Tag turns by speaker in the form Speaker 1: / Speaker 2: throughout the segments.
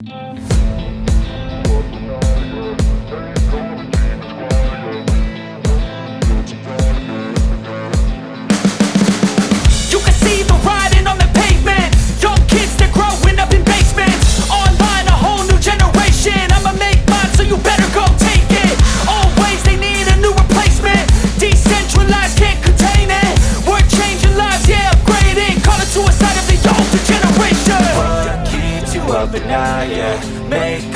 Speaker 1: Thank you.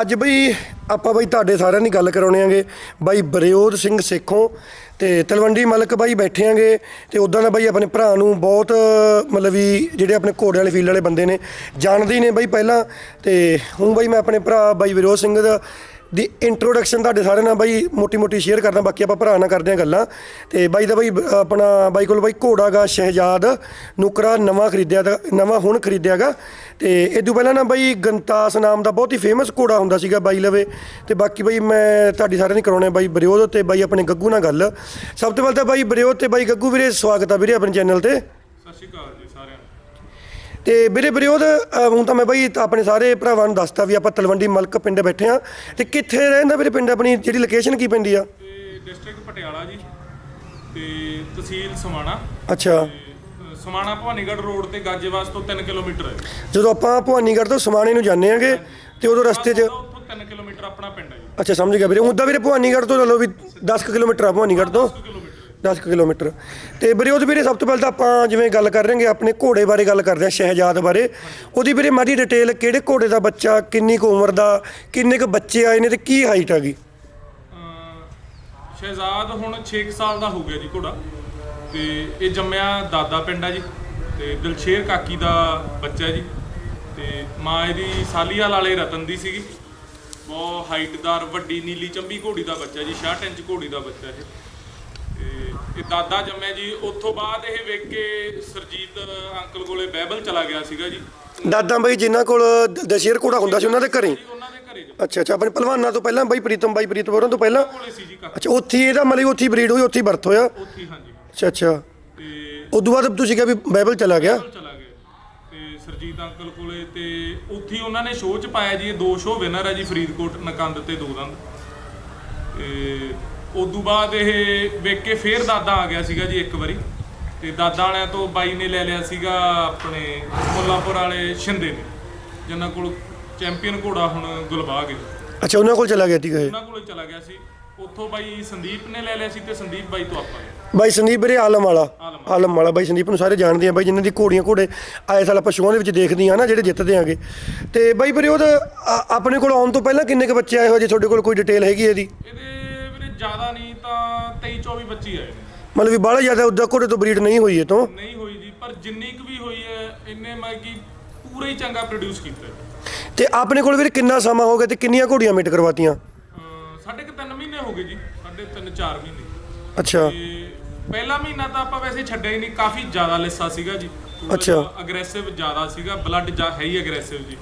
Speaker 2: ਅੱਜ ਬਈ ਆਪਾਂ ਬਈ ਤੁਹਾਡੇ ਸਾਰਿਆਂ ਦੀ ਗੱਲ ਕਰਾਉਣੇ ਆਂਗੇ। ਬਾਈ ਬਰਿਓਧ ਸਿੰਘ ਸੇਖੋਂ ਤੇ ਤਲਵੰਡੀ ਮਲਕ ਬਾਈ ਬੈਠੇ ਆਂਗੇ ਤੇ ਉਦਾਂ ਦਾ ਬਾਈ ਆਪਣੇ ਭਰਾ ਨੂੰ ਬਹੁਤ, ਮਤਲਬ ਵੀ ਜਿਹੜੇ ਆਪਣੇ ਘੋੜੇ ਵਾਲੇ ਫੀਲਡ ਵਾਲੇ ਬੰਦੇ ਨੇ, ਜਾਣਦੇ ਹੀ ਨੇ ਬਾਈ ਪਹਿਲਾਂ ਤੇ ਹੁਣ ਬਾਈ ਮੈਂ ਆਪਣੇ ਭਰਾ ਬਾਈ ਵਿਰੋਧ ਸਿੰਘ ਦਾ ਦੀ ਇੰਟਰੋਡਕਸ਼ਨ ਤੁਹਾਡੇ ਸਾਰਿਆਂ ਨਾਲ ਬਾਈ ਮੋਟੀ ਮੋਟੀ ਸ਼ੇਅਰ ਕਰਦਾ, ਬਾਕੀ ਆਪਾਂ ਭਰਾ ਨਾਲ ਕਰਦੇ ਹਾਂ ਗੱਲਾਂ। ਤੇ ਬਾਈ ਦਾ ਬਾਈ ਆਪਣਾ ਬਾਈ ਕੋਲ ਬਾਈ ਘੋੜਾਗਾ ਸ਼ਹਿਜਾਦ, ਨੁਕਰਾ ਨਵਾਂ ਖਰੀਦਿਆ ਦਾ ਨਵਾਂ ਹੁਣ ਖਰੀਦਿਆਗਾ। ਤੇ ਇਦੋਂ ਪਹਿਲਾਂ ਨਾ ਬਾਈ ਗੰਤਾਸ ਨਾਮ ਦਾ ਬਹੁਤ ਹੀ ਫੇਮਸ ਘੋੜਾ ਹੁੰਦਾ ਸੀਗਾ ਬਾਈ ਲਵੇ। ਤੇ ਬਾਕੀ ਬਾਈ ਮੈਂ ਤੁਹਾਡੀ ਸਾਰਿਆਂ ਦੀ ਕਰਾਉਣੇ ਬਾਈ ਬਰਿਓਦ ਤੇ ਬਾਈ ਆਪਣੇ ਗੱਗੂ ਨਾਲ ਗੱਲ। ਸਭ ਤੋਂ ਪਹਿਲਾਂ ਤਾਂ ਬਾਈ ਬਰਿਓਦ ਤੇ ਬਾਈ ਗੱਗੂ ਵੀਰੇ, ਸਵਾਗਤ ਆ ਵੀਰੇ ਆਪਣੇ ਚੈਨਲ ਤੇ।
Speaker 3: ਸਤਿ ਸ਼੍ਰੀ ਅਕਾਲ ਜੀ।
Speaker 2: ਤੇ ਵੀਰੇ ਅ, ਹੁਣ ਤਾਂ ਮੈਂ ਬਾਈ ਆਪਣੇ ਸਾਰੇ ਭਰਾਵਾਂ ਨੂੰ ਦੱਸਤਾ ਵੀ ਆਪਾਂ ਤਲਵੰਡੀ ਮਲਕ ਪਿੰਡ ਬੈਠੇ ਆ ਤੇ ਕਿੱਥੇ ਰਹਿੰਦਾ ਵੀਰੇ ਪਿੰਡ ਆਪਣੀ ਜਿਹੜੀ ਲੋਕੇਸ਼ਨ ਕੀ ਪੈਂਦੀ ਆ?
Speaker 3: ਤੇ ਡਿਸਟ੍ਰਿਕਟ ਪਟਿਆਲਾ ਜੀ। ਤੇ ਤਹਿਸੀਲ ਸਮਾਣਾ।
Speaker 2: ਅੱਛਾ।
Speaker 3: ਸਮਾਣਾ ਭਵਾਨੀਗੜ੍ਹ ਰੋਡ ਤੇ ਗਾਜੇਵਾਸ ਤੋਂ 3 ਕਿਲੋਮੀਟਰ ਹੈ।
Speaker 2: ਜਦੋਂ ਆਪਾਂ ਭਵਾਨੀਗੜ੍ਹ ਤੋਂ ਸਮਾਣੇ ਨੂੰ ਜਾਂਦੇ ਆਂਗੇ ਤੇ ਉਦੋਂ ਰਸਤੇ 'ਚ
Speaker 3: ਉੱਥੋਂ 3 ਕਿਲੋਮੀਟਰ ਆਪਣਾ ਪਿੰਡ ਹੈ ਜੀ।
Speaker 2: ਅੱਛਾ ਸਮਝ ਗਿਆ ਵੀਰੇ। ਉਦਾਂ ਵੀਰੇ ਭਵਾਨੀਗੜ੍ਹ ਤੋਂ ਚਲੋ ਵੀ 10 ਕੁ ਕਿਲੋਮੀਟਰ ਆ ਭਵਾਨੀਗੜ੍ਹ ਤੋਂ। 10 ਕੁ ਕਿਲੋਮੀਟਰ। ਤੇ ਵੀਰੇ, ਉਹਦੇ ਵੀਰੇ ਸਭ ਤੋਂ ਪਹਿਲਾਂ ਤਾਂ ਆਪਾਂ ਜਿਵੇਂ ਗੱਲ ਕਰ ਰਹੇ ਆਪਣੇ ਘੋੜੇ ਬਾਰੇ ਗੱਲ ਕਰਦੇ ਹਾਂ, ਸ਼ਹਿਜਾਦ ਬਾਰੇ। ਉਹਦੀ ਵੀਰੇ ਮਾੜੀ ਡਿਟੇਲ ਕਿਹੜੇ ਘੋੜੇ ਦਾ ਬੱਚਾ, ਕਿੰਨੀ ਕੁ ਉਮਰ ਦਾ, ਕਿੰਨੇ ਕੁ ਬੱਚੇ ਆਏ ਨੇ ਤੇ ਕੀ ਹਾਈਟ ਹੈਗੀ?
Speaker 3: ਸ਼ਹਿਜ਼ਾਦ ਹੁਣ 6 ਸਾਲ ਦਾ ਹੋ ਗਿਆ ਜੀ ਘੋੜਾ। ਤੇ ਇਹ ਜੰਮਿਆ ਦਾਦਾ ਪਿੰਡ ਆ ਜੀ। ਤੇ ਦਿਲਸ਼ੇਰ ਕਾਕੀ ਦਾ ਬੱਚਾ ਜੀ। ਤੇ ਮਾਂ ਇਹਦੀ ਸਾਲੀਆਲ ਵਾਲੇ ਰਤਨ ਦੀ ਸੀਗੀ। ਬਹੁਤ ਹਾਈਟਦਾਰ ਵੱਡੀ ਨੀਲੀ ਚੰਬੀ ਘੋੜੀ ਦਾ ਬੱਚਾ ਜੀ 66 ਇੰਚ ਘੋੜੀ ਦਾ ਬੱਚਾ ਇਹ। ਇਹ ਦਾਦਾ ਜੰਮਿਆ ਜੀ ਉੱਥੋਂ ਬਾਅਦ ਇਹ ਵੇਖ ਕੇ ਸਰਜੀਤ ਅੰਕਲ ਕੋਲੇ ਬਾਈਬਲ ਚਲਾ ਗਿਆ ਸੀਗਾ ਜੀ।
Speaker 2: ਦਾਦਾ ਬਾਈ ਜਿਨ੍ਹਾਂ ਕੋਲ ਦਸ਼ੇਰ ਘੋੜਾ ਹੁੰਦਾ ਸੀ ਉਹਨਾਂ ਦੇ ਘਰੇ?
Speaker 3: ਉਹਨਾਂ ਦੇ
Speaker 2: ਅੱਛਾ ਅੱਛਾ ਆਪਣੇ ਪਹਿਲਵਾਨਾਂ ਤੋਂ ਪਹਿਲਾਂ ਬਾਈ ਪ੍ਰੀਤਮ ਬਾਈ ਪ੍ਰੀਤਮ ਹੋਰਾਂ ਤੋਂ ਪਹਿਲਾਂ?
Speaker 3: ਕੋਲੇ ਸੀ ਜੀ ਕਾਕਾ
Speaker 2: ਅੱਛਾ ਉੱਥੇ ਇਹਦਾ ਮਤਲਬ ਉੱਥੇ ਬਰੀਡ ਹੋਈ ਉੱਥੇ ਬਰਥ ਹੋਇਆ?
Speaker 3: ਉੱਥੇ ਹੀ, ਹਾਂਜੀ।
Speaker 2: ਅੱਛਾ ਅੱਛਾ।
Speaker 3: ਤੇ
Speaker 2: ਉਦੋਂ ਬਾਅਦ ਤੁਸੀਂ ਕਿਹਾ ਵੀ ਬਾਈਬਲ ਚਲਾ ਗਿਆ?
Speaker 3: ਚਲਾ ਗਏ ਤੇ ਸਰਜੀਤ ਅੰਕਲ ਕੋਲੇ ਤੇ ਉੱਥੇ ਉਹਨਾਂ ਨੇ ਸ਼ੋਅ ਚ ਪਾਇਆ ਜੀ ਇਹ ਦੋ ਸ਼ੋਅ ਵਿਨਰ ਹੈ ਜੀ ਫਰੀਦਕੋਟ ਨਕੰਦ ਤੇ ਦੋ ਦੰਦ। ਤੇ ਉਦੋਂ ਬਾਅਦ ਇਹ ਵੇਖ ਕੇ ਫੇਰ ਦਾਦਾ ਆ ਗਿਆ ਸੀਗਾ ਜੀ ਇੱਕ ਵਾਰੀ। ਤੇ ਦਾਦਾ ਵਾਲਿਆਂ ਤੋਂ ਬਾਈ ਨੇ ਲੈ ਲਿਆ ਸੀਗਾ ਆਪਣੇ ਮੁੱਲਾਪੁਰ ਵਾਲੇ ਸ਼ਿੰਦੇ ਨੇ ਜਿਨ੍ਹਾਂ ਕੋਲ ਚੈਂਪੀਅਨ ਘੋੜਾ ਹੁਣ ਗੁਲਬਾਗ ਹੈ।
Speaker 2: ਅੱਛਾ ਉਹਨਾਂ ਕੋਲ ਚਲਾ ਗਿਆ ਸੀਗਾ ਇਹ?
Speaker 3: ਉਹਨਾਂ ਕੋਲੇ ਚਲਾ ਗਿਆ ਸੀ। ਉੱਥੋਂ ਬਾਈ ਸੰਦੀਪ ਨੇ ਲੈ ਲਿਆ ਸੀ ਤੇ ਸੰਦੀਪ ਬਾਈ ਤੋਂ ਆਪਾਂ ਲਿਆ।
Speaker 2: ਬਾਈ ਸੰਦੀਪ ਵੀਰੇ ਆਲਮ ਵਾਲਾ।
Speaker 3: ਆਲਮ।
Speaker 2: ਵਾਲਾ। ਬਾਈ ਸੰਦੀਪ ਨੂੰ ਸਾਰੇ ਜਾਣਦੇ ਆ ਬਾਈ ਜਿਨ੍ਹਾਂ ਦੀ ਘੋੜੀਆਂ ਘੋੜੇ ਆਏ ਸਾਲ ਆਪਾਂ ਸ਼ੋਆਂ ਦੇ ਵਿੱਚ ਦੇਖਦੇ ਆ ਨਾ ਜਿਹੜੇ ਜਿੱਤਦੇ ਆਂਗੇ ਤੇ ਬਾਈ ਵੀਰੇ ਉਹਦਾ ਆ- ਆਪਣੇ ਕੋਲ ਆਉਣ ਤੋਂ ਪਹਿਲਾਂ ਕਿੰਨੇ ਕੁ ਬੱਚੇ ਆਏ ਹੋ ਜੇ ਤੁਹਾਡੇ ਕੋਲ ਕੋਈ ਡਿਟੇਲ ਹੈਗੀ ਇਹਦੀ?
Speaker 3: ਇਹਦੇ ਜ਼ਿਆਦਾ ਨਹੀਂ ਤਾਂ 23 24 ਬੱਚੇ ਆਏ ਨੇ।
Speaker 2: ਮਤਲਬ ਵੀ ਬਾਹਲਾ ਜ਼ਿਆਦਾ ਉਦਾਂ ਘੋੜੇ ਤੋਂ ਬਰੀਡ ਨਹੀਂ ਹੋਈ ਇਹ ਤੋਂ।
Speaker 3: ਨਹੀਂ ਹੋਈ ਜੀ ਪਰ ਜਿੰਨੀ ਕੁ ਵੀ ਹੋਈ ਹੈ ਇੰਨੇ ਮੈਂ ਕਿ ਪੂਰਾ ਹੀ ਚੰਗਾ ਪ੍ਰੋਡਿਊਸ ਕੀਤਾ ਹੈ।
Speaker 2: ਤੇ ਆਪਣੇ ਕੋਲ ਵੀਰੇ ਕਿੰਨਾ ਸਮਾਂ ਹੋ ਗਿਆ ਤੇ ਕਿੰਨੀਆਂ ਘੋੜੀਆਂ ਮੇਟ ਕਰਵਾਤੀਆਂ?
Speaker 3: ਅਹ ਸਾਢੇ ਕੁ ਤਿੰਨ ਮਹੀਨੇ ਹੋ ਗਏ ਜੀ ਸਾਢੇ ਤਿੰਨ ਚਾਰ ਮਹੀਨੇ।
Speaker 2: ਅੱਛਾ।
Speaker 3: ਤੇ ਪਹਿਲਾ ਮਹੀਨਾ ਤਾਂ ਆਪਾਂ ਵੈਸੇ ਛੱਡਿਆ ਹੀ ਨਹੀਂ ਕਾਫੀ ਜ਼ਿਆਦਾ ਲਿੱਸਾ ਸੀਗਾ ਜੀ।
Speaker 2: ਅੱਛਾ।
Speaker 3: ਅਗਰੈਸਿਵ ਜ਼ਿਆਦਾ ਸੀਗਾ ਬਲੱਡ ਜਾ ਹੈ ਹੀ ਅਗਰੈਸਿਵ ਜੀ।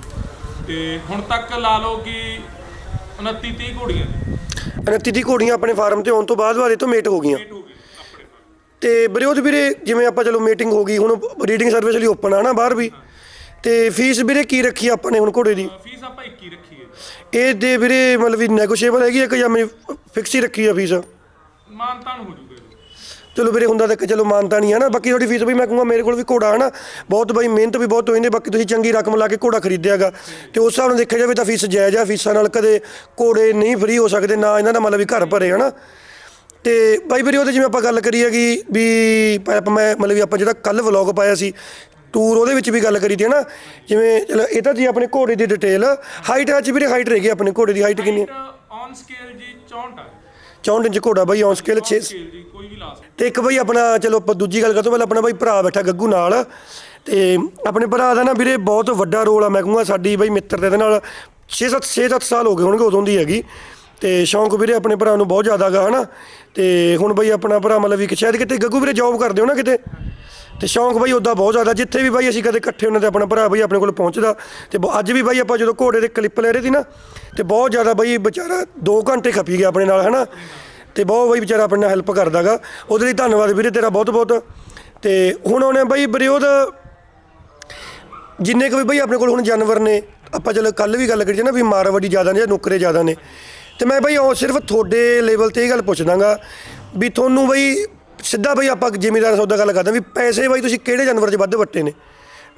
Speaker 3: ਤੇ ਹੁਣ ਤੱਕ ਲਾ ਲਓ ਕਿ 29 30 ਘੋੜੀਆਂ
Speaker 2: 29 ਦੀ ਘੋੜੀਆਂ ਆਪਣੇ ਫਾਰਮ ਤੇ ਆਉਣ ਤੋਂ ਬਾਅਦ ਵਾਲੇ ਤੋਂ ਮੇਟ ਹੋ ਗਈਆਂ। ਤੇ ਵੀਰੇ ਉਹਦੇ ਵੀਰੇ ਜਿਵੇਂ ਆਪਾਂ ਚਲੋ ਮੀਟਿੰਗ ਹੋ ਗਈ ਹੁਣ ਰੀਡਿੰਗ ਸਰਵਿਸ ਲਈ ਓਪਨ ਆ ਨਾ ਬਾਹਰ ਵੀ। ਤੇ ਫੀਸ ਵੀਰੇ ਕੀ ਰੱਖੀ ਆਪਾਂ ਨੇ ਹੁਣ ਘੋੜੇ ਦੀ?
Speaker 3: ਫੀਸ ਆਪਾਂ 21 ਰੱਖੀ ਹੈ
Speaker 2: ਇਹ ਦੇ ਵੀਰੇ ਮਤਲਬ ਵੀ ਨੈਗੋਸ਼ੀਏਬਲ ਹੈਗੀ ਹੈ ਕਿ ਜਾਂ ਮੇਰੀ ਫਿਕਸ ਹੀ ਰੱਖੀ ਆ ਫੀਸ
Speaker 3: ਮਾਨਤਾਨ ਹੋ ਜੀ।
Speaker 2: ਚਲੋ ਵੀਰੇ ਹੁੰਦਾ ਤਾਂ ਚਲੋ ਮਾਨਤਾ ਨਹੀਂ ਹੈ ਨਾ, ਬਾਕੀ ਤੁਹਾਡੀ ਫੀਸ ਵੀ ਮੈਂ ਕਹੂੰਗਾ ਮੇਰੇ ਕੋਲ ਵੀ ਘੋੜਾ ਹੈ ਨਾ, ਬਹੁਤ ਬਾਈ ਮਿਹਨਤ ਵੀ ਬਹੁਤ ਹੋਈ ਨੇ ਬਾਕੀ ਤੁਸੀਂ ਚੰਗੀ ਰਕਮ ਲਾ ਕੇ ਘੋੜਾ ਖਰੀਦਿਆਗਾ। ਤੇ ਉਸ ਹਿਸਾਬ ਨਾਲ ਦੇਖਿਆ ਜਾਵੇ ਤਾਂ ਫੀਸ ਜਾਇਜ਼ ਆ, ਫੀਸਾਂ ਨਾਲ ਕਦੇ ਘੋੜੇ ਨਹੀਂ ਫ੍ਰੀ ਹੋ ਸਕਦੇ, ਨਾ ਇਹਨਾਂ ਦਾ ਮਤਲਬ ਵੀ ਘਰ ਭਰੇ, ਹੈ ਨਾ। ਤੇ ਬਾਈ ਵੀਰੇ, ਉਹਦੇ ਜਿਵੇਂ ਆਪਾਂ ਗੱਲ ਕਰੀ ਹੈਗੀ ਵੀ ਆਪਾਂ ਮੈਂ ਮਤਲਬ ਵੀ ਆਪਾਂ ਜਿਹੜਾ ਕੱਲ ਵਲੌਗ ਪਾਇਆ ਸੀ ਟੂਰ ਉਹਦੇ ਵਿੱਚ ਵੀ ਗੱਲ ਕਰੀ ਤੀ ਨਾ। ਜਿਵੇਂ ਚਲੋ, ਇਹ ਤਾਂ ਜੀ ਆਪਣੇ ਘੋੜੇ ਦੀ ਡਿਟੇਲ ਹਾਈਟ ਅੱਜ ਵੀਰੇ ਹਾਈਟ ਰਹਿ ਗਈ ਆਪਣੇ ਘੋੜੇ ਦੀ ਹਾਈਟ ਕਿੰਨੀ ਹੈ
Speaker 3: ਔਨ ਸਕੇਲ ਜੀ 64 ਹੈ
Speaker 2: 64 ਇੰਚ ਘੋੜਾ ਬਾਈ ਔਨ ਸਕੇਲ 6
Speaker 3: ਸਕੇਲ ਜੀ ਕੋਈ ਵੀ ਲਾ ਸਕਦਾ।
Speaker 2: ਤੇ ਇੱਕ ਬਈ ਆਪਣਾ ਚਲੋ ਆਪਾਂ ਦੂਜੀ ਗੱਲ ਕਰਦੇ ਪਹਿਲਾਂ ਆਪਣਾ ਬਈ ਭਰਾ ਬੈਠਾ ਗੱਗੂ ਨਾਲ। ਤੇ ਆਪਣੇ ਭਰਾ ਦਾ ਨਾ ਵੀਰੇ ਬਹੁਤ ਵੱਡਾ ਰੋਲ ਆ ਮੈਂ ਕਹੂੰਗਾ ਸਾਡੀ ਬਈ ਮਿੱਤਰਤਾ ਦੇ ਨਾਲ। 6-7 6-7 ਸਾਲ ਹੋ ਗਏ ਹੋਣਗੇ ਉਦੋਂ ਦੀ ਹੈਗੀ। ਤੇ ਸ਼ੌਂਕ ਵੀਰੇ ਆਪਣੇ ਭਰਾ ਨੂੰ ਬਹੁਤ ਜ਼ਿਆਦਾ ਗਾ ਹਨਾ। ਤੇ ਹੁਣ ਬਈ ਆਪਣਾ ਭਰਾ ਮਤਲਬ ਵੀ ਕਿ ਸ਼ਾਇਦ ਕਿਤੇ ਗੱਗੂ ਵੀਰੇ ਜੌਬ ਕਰਦੇ ਹੋ ਨਾ ਕਿਤੇ? ਤੇ ਸ਼ੌਂਕ ਬਾਈ ਉਦਾਂ ਬਹੁਤ ਜ਼ਿਆਦਾ, ਜਿੱਥੇ ਵੀ ਬਾਈ ਅਸੀਂ ਕਦੇ ਇਕੱਠੇ ਉਹਨਾਂ ਤੇ ਆਪਣਾ ਭਰਾ ਬਾਈ ਆਪਣੇ ਕੋਲ ਪਹੁੰਚਦਾ, ਤੇ ਬ- ਅੱਜ ਵੀ ਬਾਈ ਆਪਾਂ ਜਦੋਂ ਘੋੜੇ ਦੇ ਕਲਿੱਪ ਲੈ ਰਹੇ ਸੀ ਨਾ, ਤੇ ਬਹੁਤ ਜ਼ਿਆਦਾ ਬਾਈ ਵਿਚਾਰਾ 2 ਘੰਟੇ ਖਪੀ ਗਿਆ ਆਪਣੇ ਨਾਲ, ਹਨਾ? ਤੇ ਬਹੁਤ ਬਾਈ ਵਿਚਾਰਾ ਆਪਣੇ ਨਾਲ ਹੈਲਪ ਕਰਦਾਗਾ। ਉਹਦੇ ਲਈ ਧੰਨਵਾਦ ਵੀਰੇ ਤੇਰਾ ਬਹੁਤ ਬਹੁਤ ਤੇ ਹੁਣ ਉਹਨੇ ਬਈ ਬਰਿਓਦ ਜਿੰਨੇ ਕੁ ਵੀ ਬਈ ਆਪਣੇ ਕੋਲ ਹੁਣ ਜਾਨਵਰ ਨੇ, ਆਪਾਂ ਚਲੋ ਕੱਲ ਵੀ ਗੱਲ ਕਰੀ ਨਾ ਵੀ ਮਾਰਵਾੜੀ ਜ਼ਿਆਦਾ ਨੇ ਜਾਂ ਨੁਕਰੇ ਜ਼ਿਆਦਾ ਨੇ। ਤੇ ਮੈਂ ਬਈ ਉਹ ਸਿਰਫ ਤੁਹਾਡੇ ਲੈਵਲ ਤੇ ਇਹ ਗੱਲ ਪੁੱਛਦਾਗਾ ਵੀ ਤੁਹਾਨੂੰ ਬਈ ਸਿੱਧਾ ਬਈ ਆਪਾਂ ਜ਼ਿਮੀਦਾਰ ਸੌਦਾ ਗੱਲ ਕਰਦੇ ਹਾਂ ਵੀ ਪੈਸੇ ਬਈ ਤੁਸੀਂ ਕਿਹੜੇ ਜਾਨਵਰ 'ਚ ਵੱਧ ਵੱਟੇ ਨੇ?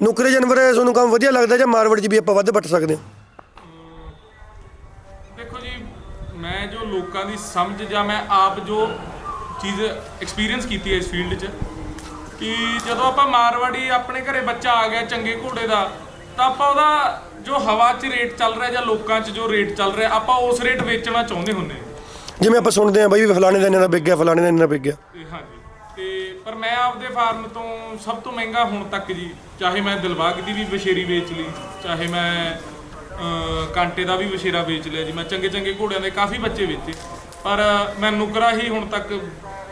Speaker 2: ਨੁਕਰੇ ਜਾਨਵਰ ਤੁਹਾਨੂੰ ਕੰਮ ਵਧੀਆ ਲੱਗਦਾ ਜਾਂ ਮਾਰਵਾੜੀ 'ਚ ਵੀ ਆਪਾਂ ਵੱਧ ਵੱਟ ਸਕਦੇ ਹਾਂ?
Speaker 3: ਦੇਖੋ ਜੀ ਮੈਂ ਜੋ ਲੋਕਾਂ ਦੀ ਸਮਝ ਜਾਂ ਮੈਂ ਆਪ ਜੋ ਚੀਜ਼ ਐਕਸਪੀਰੀਅੰਸ ਕੀਤੀ ਹੈ ਇਸ ਫੀਲਡ 'ਚ ਕਿ ਜਦੋਂ ਆਪਾਂ ਮਾਰਵਾੜੀ ਆਪਣੇ ਘਰੇ ਬੱਚਾ ਆ ਗਿਆ ਚੰਗੇ ਘੋੜੇ ਦਾ ਤਾਂ ਆਪਾਂ ਉਹਦਾ ਜੋ ਹਵਾ 'ਚ ਰੇਟ ਚੱਲ ਰਿਹਾ ਜਾਂ ਲੋਕਾਂ 'ਚ ਜੋ ਰੇਟ ਚੱਲ ਰਿਹਾ ਆਪਾਂ ਉਸ ਰੇਟ ਵੇਚਣਾ ਚਾਹੁੰਦੇ ਹੁੰਦੇ ਹਾਂ।
Speaker 2: ਜਿਵੇਂ ਆਪਾਂ ਸੁਣਦੇ ਹਾਂ ਬਈ ਵੀ ਫਲਾਣੇ ਦਾ ਇੰਨਾ ਦਾ ਵਿਕ ਗਿਆ ਫਲਾਣੇ ਦਾ ਇੰਨਾ ਦਾ ਵਿਕ ਗਿਆ।
Speaker 3: ਪਰ ਮੈਂ ਆਪਦੇ ਫਾਰਮ ਤੋਂ ਸਭ ਤੋਂ ਮਹਿੰਗਾ ਹੁਣ ਤੱਕ ਜੀ, ਚਾਹੇ ਮੈਂ ਦਿਲਬਾਗ ਦੀ ਵੀ ਬਸ਼ੇਰੀ ਵੇਚ ਲਈ, ਚਾਹੇ ਮੈਂ ਕਾਂਟੇ ਦਾ ਵੀ ਬਸ਼ੇਰਾ ਵੇਚ ਲਿਆ ਜੀ, ਮੈਂ ਚੰਗੇ ਚੰਗੇ ਘੋੜਿਆਂ ਦੇ ਕਾਫੀ ਬੱਚੇ ਵੇਚੇ, ਪਰ ਮੈਂ ਨੁਕਰਾ ਹੀ ਹੁਣ ਤੱਕ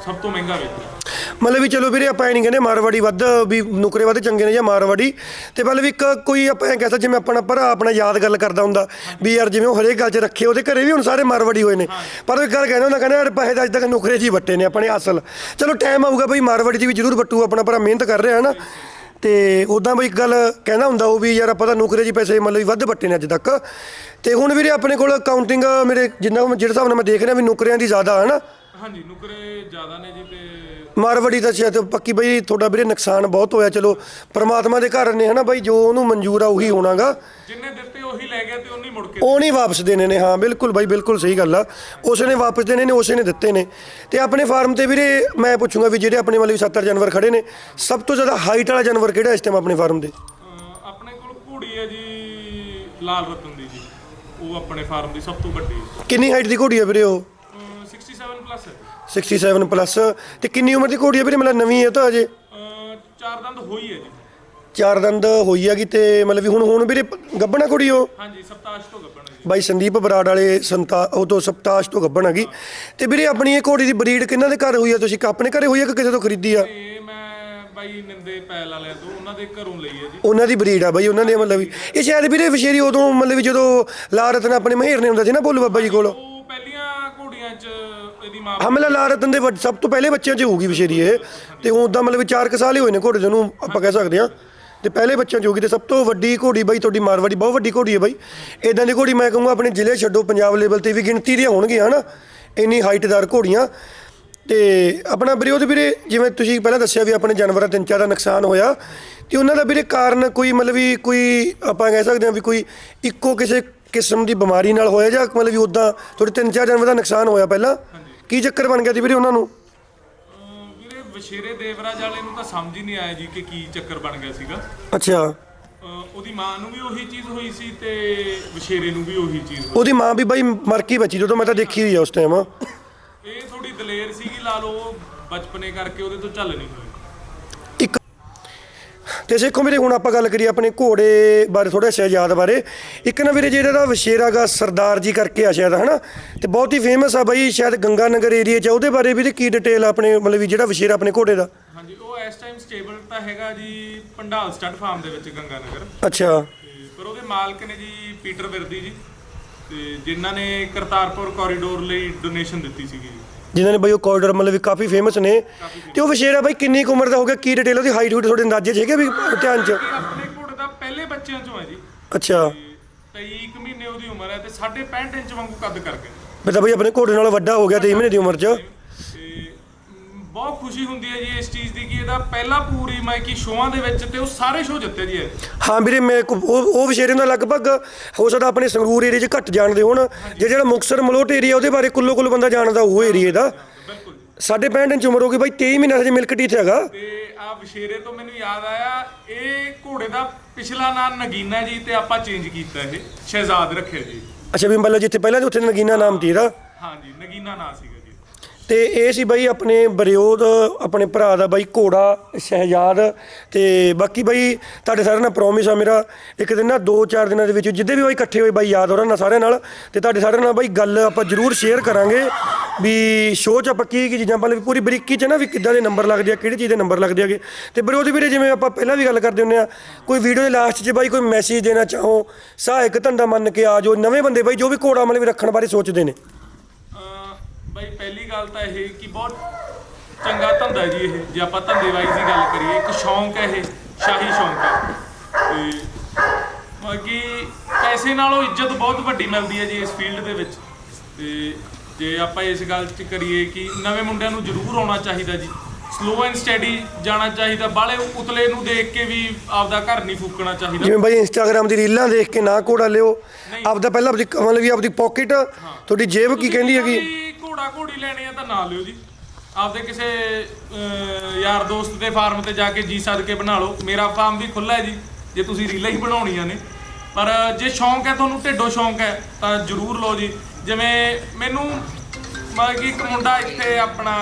Speaker 3: ਸਭ ਤੋਂ ਮਹਿੰਗਾ ਵੇਚਿਆ।
Speaker 2: ਮਤਲਬ ਵੀ ਚਲੋ ਵੀਰੇ ਆਪਾਂ ਇਹ ਨਹੀਂ ਕਹਿੰਦੇ ਮਾਰਵਾੜੀ ਵੱਧ, ਵੀ ਨੁਕਰੇ ਵੱਧ ਚੰਗੇ ਨੇ ਜਾਂ ਮਾਰਵਾੜੀ। ਤੇ ਮਤਲਬ ਵੀ ਇੱਕ ਕੋਈ ਆਪਾਂ ਇਹ ਕਹਿੰਦਾ ਜਿਵੇਂ ਆਪਣਾ ਭਰਾ ਆਪਣਾ ਯਾਦ ਗੱਲ ਕਰਦਾ ਹੁੰਦਾ, ਵੀ ਯਾਰ ਜਿਵੇਂ ਉਹ ਹਰੇਕ ਗੱਲ 'ਚ ਰੱਖੇ, ਉਹਦੇ ਘਰੇ ਵੀ ਹੁਣ ਸਾਰੇ ਮਾਰਵਾੜੀ ਹੋਏ ਨੇ। ਪਰ ਉਹ ਇੱਕ ਗੱਲ ਕਹਿੰਦਾ ਹੁੰਦਾ, ਕਹਿੰਦਾ ਯਾਰ ਪੈਸੇ ਤਾਂ ਅੱਜ ਤੱਕ ਨੁਕਰੇ 'ਚ ਹੀ ਵੱਟੇ ਨੇ ਆਪਣੇ ਅਸਲ। ਚਲੋ ਟਾਈਮ ਆਊਗਾ ਬਈ, ਮਾਰਵਾੜੀ 'ਚ ਵੀ ਜ਼ਰੂਰ ਵੱਟੂ, ਆਪਣਾ ਭਰਾ ਮਿਹਨਤ ਕਰ ਰਿਹਾ ਹੈ ਨਾ ਤੇ ਉਦਾਂ ਬਈ ਇੱਕ ਗੱਲ ਕਹਿੰਦਾ ਹੁੰਦਾ ਉਹ ਵੀ, ਯਾਰ ਆਪਾਂ ਤਾਂ ਨੁਕਰੇ 'ਚ ਪੈਸੇ ਮਤਲਬ ਵੀ ਵੱਧ ਵੱਟੇ ਨੇ ਅੱਜ ਤੱਕ। ਤੇ ਹੁਣ ਵੀਰੇ ਆਪਣੇ ਕੋਲ ਅਕਾਊਂਟਿੰਗ ਮੇਰੇ ਜਿੰਨਾ ਜਿਹੜੇ ਹਿਸਾਬ ਨਾਲ ਮੈਂ ਦੇਖ ਰਿਹਾ ਵੀ ਨੌਕਰੀਆਂ ਦੀ ਜ਼ਿਆਦਾ ਹੈ ਨਾ
Speaker 3: ਹਾਂਜੀ ਨੁਕਰੇ ਜ਼ਿਆਦਾ ਨੇ ਜੀ ਤੇ
Speaker 2: ਮਾਰਵਾੜੀ ਤਾਂ ਸ਼ਾਇਦ ਪੱਕੀ ਬਈ ਤੁਹਾਡਾ ਵੀਰੇ ਨੁਕਸਾਨ ਬਹੁਤ ਹੋਇਆ ਚਲੋ ਪ੍ਰਮਾਤਮਾ ਦੇ ਘਰ ਨੇ ਹਨਾ ਬਾਈ ਜੋ ਉਹਨੂੰ ਮਨਜ਼ੂਰ ਆ ਉਹੀ ਹੋਣਾਗਾ।
Speaker 3: ਜਿੰਨੇ ਦਿੱਤੇ ਉਹੀ ਲੈ ਗਿਆ ਤੇ ਉਹਨੀ ਮੁੜ ਕੇ
Speaker 2: ਉਹ ਨਹੀਂ ਵਾਪਸ ਦੇਣੇ ਨੇ ਹਾਂ ਬਿਲਕੁਲ ਬਾਈ ਬਿਲਕੁਲ ਸਹੀ ਗੱਲ ਆ। ਉਸੇ ਨੇ ਵਾਪਸ ਦੇਣੇ ਨੇ ਉਸੇ ਨੇ ਦਿੱਤੇ ਨੇ। ਤੇ ਆਪਣੇ ਫਾਰਮ ਤੇ ਵੀਰੇ ਮੈਂ ਪੁੱਛੂੰਗਾ ਵੀ ਜਿਹੜੇ ਆਪਣੇ ਵਾਲੇ 70 ਜਾਨਵਰ ਖੜੇ ਨੇ ਸਭ ਤੋਂ ਜ਼ਿਆਦਾ ਹਾਈਟ ਵਾਲਾ ਜਾਨਵਰ ਕਿਹੜਾ ਇਸ ਟਾਈਮ ਆਪਣੇ ਫਾਰਮ ਦੇ?
Speaker 3: ਅਹ, ਆਪਣੇ ਕੋਲ ਘੋੜੀ ਹੈ ਜੀ ਲਾਲ ਰਤਨ ਦੀ ਜੀ। ਉਹ ਆਪਣੇ ਫਾਰਮ ਦੀ ਸਭ ਤੋਂ ਵੱਡੀ
Speaker 2: ਕਿੰਨੀ ਹਾਈਟ ਦੀ ਘੋੜੀ ਆ ਵੀਰੇ ਉਹ?
Speaker 3: ਅਹ, 67 ਪਲੱਸ ਹੈ
Speaker 2: 67 ਪਲੱਸ ਤੇ ਕਿੰਨੀ ਉਮਰ ਦੀ ਘੋੜੀ ਆ ਵੀਰੇ? ਮਤਲਬ ਨਵੀਂ ਹੈ ਤਾਂ ਅਜੇ?
Speaker 3: ਚਾਰ ਦੰਦ ਹੋਈ ਹੈ ਜੀ।
Speaker 2: ਚਾਰ ਦੰਦ ਹੋਈ ਹੈਗੀ ਤੇ ਮਤਲਬ ਵੀ ਹੁਣ ਹੁਣ ਵੀਰੇ ਗੱਬਣਾ ਘੋੜੀ ਉਹ?
Speaker 3: ਹਾਂਜੀ ਸਪਤਾਸ਼ ਤੋਂ ਗੱਬਣ ਹੈ ਜੀ।
Speaker 2: ਬਾਈ ਸੰਦੀਪ ਬਰਾੜ ਵਾਲੇ ਸੰਤਾ ਉਹ ਤੋਂ ਸਪਤਾਸ਼ ਤੋਂ ਗੱਬਣ ਹੈਗੀ ਤੇ ਵੀਰੇ ਆਪਣੀ ਇਹ ਘੋੜੀ ਦੀ ਬਰੀਡ ਕਿਹਨਾਂ ਦੇ ਘਰ ਹੋਈ ਆ? ਤੁਸੀਂ ਆਪਣੇ ਘਰੇ ਹੋਈ ਆ ਕਿ ਕਿਸੇ ਤੋਂ ਖਰੀਦੀ ਆ?
Speaker 3: ਇਹ ਮੈਂ ਬਾਈ ਨਿੰਦੇ ਪੈਲ ਵਾਲਿਆਂ ਤੋਂ ਉਹਨਾਂ ਦੇ ਘਰੋਂ ਲਈ ਹੈ ਜੀ।
Speaker 2: ਉਹਨਾਂ ਦੀ ਬਰੀਡ ਆ ਬਾਈ ਉਹਨਾਂ ਦੇ ਮਤਲਬ ਇਹ ਸ਼ਾਇਦ ਵੀਰੇ ਵਿਸ਼ੇਰੀ ਉਦੋਂ ਮਤਲਬ ਜਦੋਂ ਲਾਲ ਰਤਨ ਆਪਣੇ ਮਹਿਰ ਨੇ ਹੁੰਦਾ ਸੀ ਨਾ ਭੋਲੂ ਬਾਬਾ ਜੀ ਕੋਲ।
Speaker 3: 'ਚ ਇਹਦੀ ਮਾਂ
Speaker 2: ਹਮਲਾ ਲਾਲ ਰਤਨ ਦੇ ਵੱਡ- ਸਭ ਤੋਂ ਪਹਿਲੇ ਬੱਚਿਆਂ 'ਚ ਹੋਊਗੀ ਵਿਸ਼ੇਰੀ ਇਹ। ਤੇ ਉਦਾਂ ਮਤਲਬ ਵੀ 4 ਕੁ ਸਾਲ ਹੀ ਹੋਏ ਨੇ ਘੋੜੇ ਜਿਹਨੂੰ ਆਪਾਂ ਕਹਿ ਸਕਦੇ ਆ ਤੇ ਪਹਿਲੇ ਬੱਚਿਆਂ 'ਚ ਹੋਊਗੀ ਤੇ ਸਭ ਤੋਂ ਵੱਡੀ ਘੋੜੀ ਬਾਈ ਤੁਹਾਡੀ ਮਾਰਵਾੜੀ ਬਹੁਤ ਵੱਡੀ ਘੋੜੀ ਹੈ ਬਾਈ। ਇਦਾਂ ਦੀ ਘੋੜੀ ਮੈਂ ਕਹੂੰਗਾ ਆਪਣੇ ਜ਼ਿਲ੍ਹੇ ਛੱਡੋ ਪੰਜਾਬ ਲੈਵਲ ਤੇ ਵੀ ਗਿਣਤੀ ਦੀਆਂ ਹੋਣਗੀਆਂ ਹਨਾ? ਇੰਨੀ ਹਾਈਟਦਾਰ ਘੋੜੀਆਂ। ਤੇ ਆਪਣਾ ਵੀਰੇ ਉਹਦੇ ਵੀਰੇ ਜਿਵੇਂ ਤੁਸੀਂ ਪਹਿਲਾਂ ਦੱਸਿਆ ਵੀ ਆਪਣੇ ਜਾਨਵਰਾਂ ਤਿੰਨ ਚਾਰ ਦਾ ਨੁਕਸਾਨ ਹੋਇਆ ਤੇ ਉਹਨਾਂ ਦਾ ਵੀਰੇ ਕਾਰਨ ਕੋਈ ਮਤਲਬ ਵੀ ਕੋਈ ਆਪਾਂ ਕਹਿ ਸਕਦੇ ਹਾਂ ਵੀ ਕੋਈ ਇੱਕੋ ਕਿਸੇ ਕਿਸਮ ਦੀ ਬਿਮਾਰੀ ਨਾਲ ਹੋਇਆ ਜਾਂ ਮਤਲਬ ਵੀ ਉਦਾਂ ਤੁਹਾਡੇ ਤਿੰਨ ਚਾਰ ਜਾਨਵਰ ਦਾ ਨੁਕਸਾਨ ਹੋਇਆ ਪਹਿਲਾਂ? ਕੀ ਚੱਕਰ ਬਣ ਗਿਆ ਸੀ ਵੀਰੇ ਉਹਨਾਂ ਨੂੰ?
Speaker 3: ਵੀਰੇ ਵਸ਼ੇਰੇ ਦੇਵਰਾਜ ਵਾਲੇ ਨੂੰ ਤਾਂ ਸਮਝ ਹੀ ਨਹੀਂ ਆਇਆ ਜੀ ਕਿ ਕੀ ਚੱਕਰ ਬਣ ਗਿਆ ਸੀਗਾ।
Speaker 2: ਅੱਛਾ।
Speaker 3: ਅਹ ਉਹਦੀ ਮਾਂ ਨੂੰ ਵੀ ਉਹੀ ਚੀਜ਼ ਹੋਈ ਸੀ ਤੇ ਵਸ਼ੇਰੇ ਨੂੰ ਵੀ ਉਹੀ ਚੀਜ਼ ਹੋਈ।
Speaker 2: ਉਹਦੀ ਮਾਂ ਵੀ ਬਾਈ ਮਰ ਕੇ ਬਚੀ ਜਦੋਂ ਮੈਂ ਤਾਂ ਦੇਖੀ ਹੋਈ ਆ ਉਸ ਟਾਈਮ
Speaker 3: ਇਹ ਥੋੜੀ ਦਲੇਰ ਸੀਗੀ ਲਾ ਲਓ ਬਚਪਨੇ ਕਰਕੇ ਉਹਦੇ ਤੋਂ ਚੱਲ ਨਹੀਂ ਹੋਈ
Speaker 2: ਤੇ ਦੇਖੋ ਵੀਰੇ ਹੁਣ ਆਪਾਂ ਗੱਲ ਕਰੀਏ ਆਪਣੇ ਘੋੜੇ ਬਾਰੇ ਥੋੜਾ ਸ਼ਹਿਜਾਦ ਬਾਰੇ। ਇੱਕ ਨਾ ਵੀਰੇ ਜਿਹੜਾ ਦਾ ਵਸ਼ੇਰਾਗਾ ਸਰਦਾਰ ਜੀ ਕਰਕੇ ਆ ਸ਼ਾਇਦ ਹਨਾ? ਤੇ ਬਹੁਤ ਹੀ ਫੇਮਸ ਆ ਬਾਈ ਸ਼ਾਇਦ ਗੰਗਾ ਨਗਰ ਏਰੀਆ 'ਚ। ਉਹਦੇ ਬਾਰੇ ਵੀਰੇ ਕੀ ਡਿਟੇਲ ਆਪਣੇ ਮਤਲਬ ਵੀ ਜਿਹੜਾ ਵਸ਼ੇਰਾ ਆਪਣੇ ਘੋੜੇ ਦਾ?
Speaker 3: ਹਾਂਜੀ ਉਹ ਇਸ ਟਾਈਮ ਸਟੇਬਲ ਤਾਂ ਹੈਗਾ ਜੀ ਪੰਡਾਲ ਸਟੱਡ ਫਾਰਮ ਦੇ ਵਿੱਚ ਗੰਗਾ ਨਗਰ
Speaker 2: ਅੱਛਾ
Speaker 3: ਪਰ ਉਹਦੇ ਮਾਲਕ ਨੇ ਜੀ ਪੀਟਰ ਵਿਰਦੀ ਜੀ। ਤੇ ਜਿਨ੍ਹਾਂ ਨੇ ਕਰਤਾਰਪੁਰ ਕੋਰੀਡੋਰ ਲਈ ਡੋਨੇਸ਼ਨ ਦਿੱਤੀ ਸੀਗੀ ਜੀ।
Speaker 2: ਜਿਨ੍ਹਾਂ ਨੇ ਬਾਈ ਉਹ ਕੋਰੀਡੋਰ ਮਤਲਬ ਵੀ ਕਾਫੀ ਫੇਮਸ ਨੇ। ਤੇ ਉਹ ਵਸ਼ੇਰਾ ਬਾਈ ਕਿੰਨੀ ਕੁ ਉਮਰ ਦਾ ਹੋ ਗਿਆ ਕੀ ਡਿਟੇਲ ਉਹਦੀ ਹਾਈਟ ਹੂਟ ਤੁਹਾਡੇ ਅੰਦਾਜ਼ੇ 'ਚ ਹੈਗੇ ਵੀ ਧਿਆਨ 'ਚ?
Speaker 3: ਇਹ ਆਪਣੇ ਘੋੜੇ ਦਾ ਪਹਿਲੇ ਬੱਚਿਆਂ ਚੋਂ ਹੈ ਜੀ।
Speaker 2: ਅੱਛਾ।
Speaker 3: ਤੇ 23 ਮਹੀਨੇ ਉਹਦੀ ਉਮਰ ਹੈ ਤੇ 65 ਇੰਚ ਵਾਂਗੂ ਕੱਦ ਕਰਕੇ।
Speaker 2: ਮੈਂ ਤਾਂ ਬਾਈ ਆਪਣੇ ਘੋੜੇ ਨਾਲੋਂ ਵੱਡਾ ਹੋ ਗਿਆ 23 ਮਹੀਨੇ ਦੀ ਉਮਰ 'ਚ।
Speaker 3: ਬਹੁਤ ਖੁਸ਼ੀ ਹੁੰਦੀ ਹੈ ਜੀ ਇਸ ਚੀਜ਼ ਦੀ ਕਿ ਇਹਦਾ ਪਹਿਲਾ ਪੂਰੀ ਮੈਂ ਕਿ ਸ਼ੋਆਂ ਦੇ ਵਿੱਚ ਤੇ ਉਹ ਸਾਰੇ ਸ਼ੋਅ ਜਿੱਤੇ ਜੀ ਇਹ।
Speaker 2: ਹਾਂ ਵੀਰੇ ਮੇਰੇ ਕੋ ਉਹ ਉਹ ਵਿਸ਼ੇਰੇ ਦਾ ਲਗਭਗ ਹੋ ਸਕਦਾ ਆਪਣੇ ਸੰਗਰੂਰ ਏਰੀਆ 'ਚ ਘੱਟ ਜਾਣਦੇ ਹੋਣ। ਜੇ ਜਿਹੜਾ ਮੁਕਸਰ ਮਲੋਟ ਏਰੀਆ ਉਹਦੇ ਬਾਰੇ ਕੁੱਲੋ ਕੁੱਲ ਬੰਦਾ ਜਾਣਦਾ ਉਹ ਏਰੀਆ ਦਾ।
Speaker 3: ਬਿਲਕੁਲ
Speaker 2: ਸਾਡੇ 65 ਇੰਚ ਉਮਰ ਹੋ ਗਈ ਬਾਈ 23 ਮਹੀਨਾ ਹਜੇ ਮਿਲਕ ਟੀਥ ਹੈਗਾ।
Speaker 3: ਤੇ ਆ ਵਿਸ਼ੇਰੇ ਤੋਂ ਮੈਨੂੰ ਯਾਦ ਆਇਆ ਇਹ ਘੋੜੇ ਦਾ ਪਿਛਲਾ ਨਾਮ ਨਗੀਨਾ ਜੀ ਤੇ ਆਪਾਂ ਚੇਂਜ ਕੀਤਾ ਇਹ ਸ਼ਹਿਜ਼ਾਦ ਰੱਖਿਆ ਜੀ।
Speaker 2: ਅੱਛਾ ਵੀ ਮਤਲਬ ਜਿੱਥੇ ਪਹਿਲਾਂ ਤੇ ਉੱਥੇ ਨਗੀਨਾ ਨਾਮ ਸੀ ਇਹਦਾ?
Speaker 3: ਹਾਂਜੀ ਨਗੀਨਾ ਨਾਂ ਸੀਗਾ।
Speaker 2: ਤੇ ਇਹ ਸੀ ਬਾਈ ਆਪਣੇ ਬਰਿਓਦ ਆਪਣੇ ਭਰਾ ਦਾ ਬਾਈ ਘੋੜਾ, ਸ਼ਹਿਜਾਦ ਤੇ ਬਾਕੀ ਬਾਈ ਤੁਹਾਡੇ ਸਾਰਿਆਂ ਨਾਲ ਪ੍ਰੋਮਿਸ ਆ ਮੇਰਾ, ਇੱਕ ਦਿਨ ਨਾ 2-4 ਦਿਨਾਂ ਦੇ ਵਿੱਚ ਜਿੱਦੇ ਵੀ ਬਾਈ ਇਕੱਠੇ ਹੋਏ ਬਾਈ ਯਾਦ ਹੋ ਰਹਾ ਸਾਰਿਆਂ ਨਾਲ, ਤੇ ਤੁਹਾਡੇ ਸਾਰਿਆਂ ਨਾਲ ਬਾਈ ਗੱਲ ਆਪਾਂ ਜ਼ਰੂਰ ਸ਼ੇਅਰ ਕਰਾਂਗੇ ਵੀ ਸ਼ੋਅ 'ਚ ਆਪਾਂ ਕੀ ਕੀ ਚੀਜ਼ਾਂ, ਮਤਲਬ ਪੂਰੀ ਬਰੀਕੀ 'ਚ ਨਾ ਵੀ ਕਿੱਦਾਂ ਦੇ ਨੰਬਰ ਲੱਗਦੇ ਆ, ਕਿਹੜੀ ਚੀਜ਼ ਦੇ ਨੰਬਰ ਲੱਗਦੇ ਆਗੇ ਤੇ ਬਰਿਓਦ ਵੀਰੇ ਜਿਵੇਂ ਆਪਾਂ ਪਹਿਲਾਂ ਵੀ ਗੱਲ ਕਰਦੇ ਹੁੰਦੇ ਆ, ਕੋਈ ਵੀਡੀਓ ਦੇ ਲਾਸਟ 'ਚ ਬਾਈ ਕੋਈ ਮੈਸੇਜ ਦੇਣਾ ਚਾਹੋ, ਸਹਾਇਕ ਧੰਦਾ ਮੰਨ ਕੇ ਆ ਜੋ ਨਵੇਂ ਬੰਦੇ ਬਾਈ ਜੋ ਵੀ ਘੋੜਾ ਮਤਲਬ ਰੱਖਣ ਬਾਰੇ ਸੋਚਦੇ ਨੇ।
Speaker 3: ਬਈ ਪਹਿਲੀ ਗੱਲ ਤਾਂ ਇਹ ਕਿ ਬਹੁਤ ਚੰਗਾ ਧੰਦਾ ਜੀ ਇਹ ਜੇ ਆਪਾਂ ਧੰਦੇ ਵਾਈਜ਼ ਦੀ ਗੱਲ ਕਰੀਏ ਇੱਕ ਸ਼ੌਂਕ ਹੈ ਇਹ ਸ਼ਾਹੀ ਸ਼ੌਂਕ ਹੈ। ਤੇ ਬਾਕੀ ਪੈਸੇ ਨਾਲੋਂ ਇੱਜ਼ਤ ਬਹੁਤ ਵੱਡੀ ਮਿਲਦੀ ਹੈ ਜੀ ਇਸ ਫੀਲਡ ਦੇ ਵਿੱਚ। ਤੇ ਜੇ ਆਪਾਂ ਇਸ ਗੱਲ 'ਚ ਕਰੀਏ ਕਿ ਨਵੇਂ ਮੁੰਡਿਆਂ ਨੂੰ ਜ਼ਰੂਰ ਆਉਣਾ ਚਾਹੀਦਾ ਜੀ। ਸਲੋ ਐਂਡ ਸਟੈਡੀ ਜਾਣਾ ਚਾਹੀਦਾ ਬਾਲੇ ਉਤਲੇ ਨੂੰ ਦੇਖ ਕੇ ਵੀ ਆਪਦਾ ਘਰ ਨਹੀਂ ਫੂਕਣਾ ਚਾਹੀਦਾ।
Speaker 2: ਜਿਵੇਂ ਬਾਈ ਇੰਸਟਾਗ੍ਰam ਦੀ ਰੀਲਾਂ ਦੇਖ ਕੇ ਨਾ ਘੋੜਾ ਲਿਓ ਆਪਦਾ ਪਹਿਲਾਂ ਆਪਦੀ ਮਤਲਬ ਵੀ ਆਪਦੀ ਪਾਕਟ ਤੁਹਾਡੀ ਜੇਬ ਕੀ ਕਹਿੰਦੀ ਹੈਗੀ?
Speaker 3: ਘੋੜਾ ਘੋੜੀ ਲੈਣੇ ਆ ਤਾਂ ਨਾ ਲਿਓ ਜੀ। ਆਪਦੇ ਕਿਸੇ ਯਾਰ ਦੋਸਤ ਦੇ ਫਾਰਮ ਤੇ ਜਾ ਕੇ ਜੀ ਸਦ ਕੇ ਬਣਾ ਲਓ। ਮੇਰਾ ਫਾਰਮ ਵੀ ਖੁੱਲਾ ਹੈ ਜੀ ਜੇ ਤੁਸੀਂ ਰੀਲਾਂ ਹੀ ਬਣਾਉਣੀਆਂ ਨੇ। ਪਰ ਜੇ ਸ਼ੌਂਕ ਹੈ ਤੁਹਾਨੂੰ ਢਿੱਡੋ ਸ਼ੌਂਕ ਹੈ ਤਾਂ ਜ਼ਰੂਰ ਲਓ ਜੀ। ਜਿਵੇਂ ਮੈਨੂੰ ਮਤਲਬ ਕਿ ਇੱਕ ਮੁੰਡਾ ਇੱਥੇ ਆਪਣਾ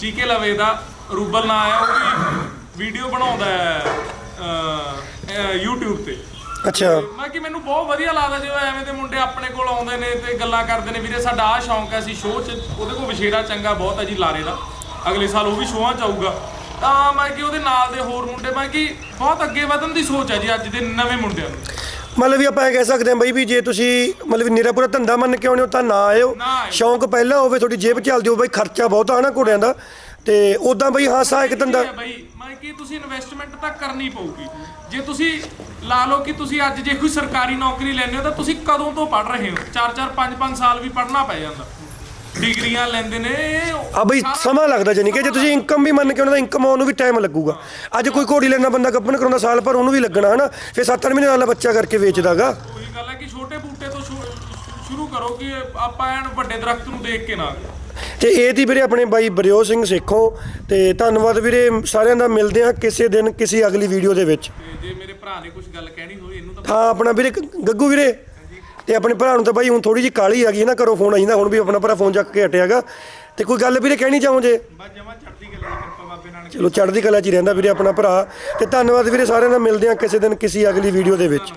Speaker 3: ਚੀਕੇ ਲਵੇ ਦਾ ਰੂਬਲ ਨਾਂ ਹੈ ਉਹ ਵੀ ਵੀਡੀਓ ਬਣਾਉਂਦਾ ਹੈ ਅਹ, YouTube ਤੇ।
Speaker 2: ਅੱਛਾ।
Speaker 3: ਮੈਂ ਕਿ ਮੈਨੂੰ ਬਹੁਤ ਵਧੀਆ ਲੱਗਦਾ ਜਦੋਂ ਐਵੇਂ ਦੇ ਮੁੰਡੇ ਆਪਣੇ ਕੋਲ ਆਉਂਦੇ ਨੇ ਤੇ ਗੱਲਾਂ ਕਰਦੇ ਨੇ। ਵੀਰੇ ਸਾਡਾ ਆਹ ਸ਼ੌਂਕ ਹੈ ਅਸੀਂ ਸ਼ੋਅ 'ਚ ਉਹਦੇ ਕੋਲ ਵਿਸ਼ੇਰਾ ਚੰਗਾ ਬਹੁਤ ਹੈ ਜੀ ਲਾਰੇ ਦਾ। ਅਗਲੇ ਸਾਲ ਉਹ ਵੀ ਸ਼ੋਆਂ 'ਚ ਆਊਗਾ। ਤਾਂ ਮੈਂ ਕਿ ਉਹਦੇ ਨਾਲ ਦੇ ਹੋਰ ਮੁੰਡੇ ਮੈਂ ਕਿ ਬਹੁਤ ਅੱਗੇ ਵਧਣ ਦੀ ਸੋਚ ਹੈ ਜੀ ਅੱਜ ਦੇ ਨਵੇਂ ਮੁੰਡਿਆਂ ਨੂੰ।
Speaker 2: ਮਤਲਬ ਵੀ ਆਪਾਂ ਇਹ ਕਹਿ ਸਕਦੇ ਹਾਂ ਬਾਈ ਵੀ ਜੇ ਤੁਸੀਂ ਮਤਲਬ ਨਿਰਾ ਪੂਰਾ ਧੰਦਾ ਮੰਨ ਕੇ ਆਉਣੇ ਹੋ ਤਾਂ ਨਾ ਆਇਓ।
Speaker 3: ਨਾ ਆਇਓ।
Speaker 2: ਸ਼ੌਂਕ ਪਹਿਲਾਂ ਹੋਵੇ ਤੁਹਾਡੀ ਜੇਬ ਚੱਲਦੀ ਹੋਵੇ ਬਾਈ ਖਰਚਾ ਬਹੁਤ ਆ ਨਾ ਘੋੜਿਆਂ ਦਾ। ਤੇ ਉਦਾਂ ਬਾਈ ਹਾਂ ਸਹਾਇਕ ਧੰਦਾ
Speaker 3: ਹੈ ਬਾਈ ਮੈਂ ਕਿ ਤੁਸੀਂ ਇਨਵੈਸਟਮੈਂਟ ਤਾਂ ਕਰਨੀ ਪਊਗੀ। ਜੇ ਤੁਸੀਂ ਲਾ ਲਓ ਕਿ ਤੁਸੀਂ ਅੱਜ ਜੇ ਕੋਈ ਸਰਕਾਰੀ ਨੌਕਰੀ ਲੈਣੇ ਹੋ ਤਾਂ ਤੁਸੀਂ ਕਦੋਂ ਤੋਂ ਪੜ ਰਹੇ ਹੋ? 4-4 5-5 ਸਾਲ ਵੀ ਪੜਨਾ ਪੈ ਜਾਂਦਾ। ਡਿਗਰੀਆਂ ਲੈਂਦੇ ਨੇ
Speaker 2: ਆ ਬਈ ਸਮਾਂ ਲੱਗਦਾ ਜਾਨੀ ਕਿ ਜੇ ਤੁਸੀਂ ਇਨਕਮ ਵੀ ਮੰਨ ਕੇ ਉਹਨਾਂ ਦਾ ਇਨਕਮ ਆਉਣ ਨੂੰ ਵੀ ਟਾਈਮ ਲੱਗੂਗਾ। ਅੱਜ ਕੋਈ ਘੋੜੀ ਲੈਣਾ ਬੰਦਾ ਗੱਪਣ ਕਰਾਉਂਦਾ ਸਾਲ ਭਰ ਉਹਨੂੰ ਵੀ ਲੱਗਣਾ ਹਨਾ? ਫਿਰ 7-8 ਮਹੀਨੇ ਵਾਲਾ ਬੱਚਾ ਕਰਕੇ ਵੇਚਦਾਗਾ।
Speaker 3: ਉਹੀ ਗੱਲ ਹੈ ਕਿ ਛੋਟੇ ਬੂਟੇ ਤੋਂ ਸ਼ੁਰੂ ਕਰੋ ਕਿ ਆਪਾਂ ਐਨ ਵੱਡੇ ਦਰਖਤ ਨੂੰ ਦੇਖ ਕੇ ਨਾ
Speaker 2: ਤੇ ਇਹ ਦੀ ਵੀਰੇ ਆਪਣੇ ਬਾਈ ਬਰਿਓ ਸਿੰਘ ਸੇਖੋਂ ਤੇ ਧੰਨਵਾਦ ਵੀਰੇ ਸਾਰਿਆਂ ਦਾ ਮਿਲਦੇ ਆ ਕਿਸੇ ਦਿਨ ਕਿਸੇ ਅਗਲੀ ਵੀਡੀਓ ਦੇ ਵਿੱਚ।
Speaker 3: ਜੇ ਮੇਰੇ ਭਰਾ ਨੇ ਕੁਝ ਗੱਲ ਕਹਿਣੀ ਹੋਈ ਇਹਨੂੰ ਤਾਂ
Speaker 2: ਹਾਂ ਆਪਣਾ ਵੀਰੇ ਗੱਗੂ ਵੀਰੇ ਤੇ ਆਪਣੇ ਭਰਾ ਨੂੰ ਤਾਂ ਬਾਈ ਹੁਣ ਥੋੜੀ ਜਿਹੀ ਕਾਲੀ ਆ ਗਈ ਨਾ ਘਰੋਂ ਫੋਨ ਆਈਂਦਾ ਹੁਣ ਵੀ ਆਪਣਾ ਭਰਾ ਫੋਨ ਚੱਕ ਕੇ ਹਟਿਆਗਾ ਤੇ ਕੋਈ ਗੱਲ ਵੀਰੇ ਕਹਿਣੀ ਚਾਹੋ ਜੇ?
Speaker 3: ਬਸ ਜਮਾ ਚੜਦੀ ਗੱਲ ਦੀ ਕਿਰਪਾ ਬਾਬੇ ਨਾਨਕ
Speaker 2: ਚਲੋ ਚੜ੍ਹਦੀ ਕਲਾ 'ਚ ਹੀ ਰਹਿੰਦਾ ਵੀਰੇ ਆਪਣਾ ਭਰਾ। ਤੇ ਧੰਨਵਾਦ ਵੀਰੇ ਸਾਰਿਆਂ ਨਾਲ ਮਿਲਦੇ ਆ ਕਿਸੇ ਦਿਨ ਕਿਸੇ ਅਗਲੀ ਵੀਡੀਓ ਦੇ ਵਿੱਚ।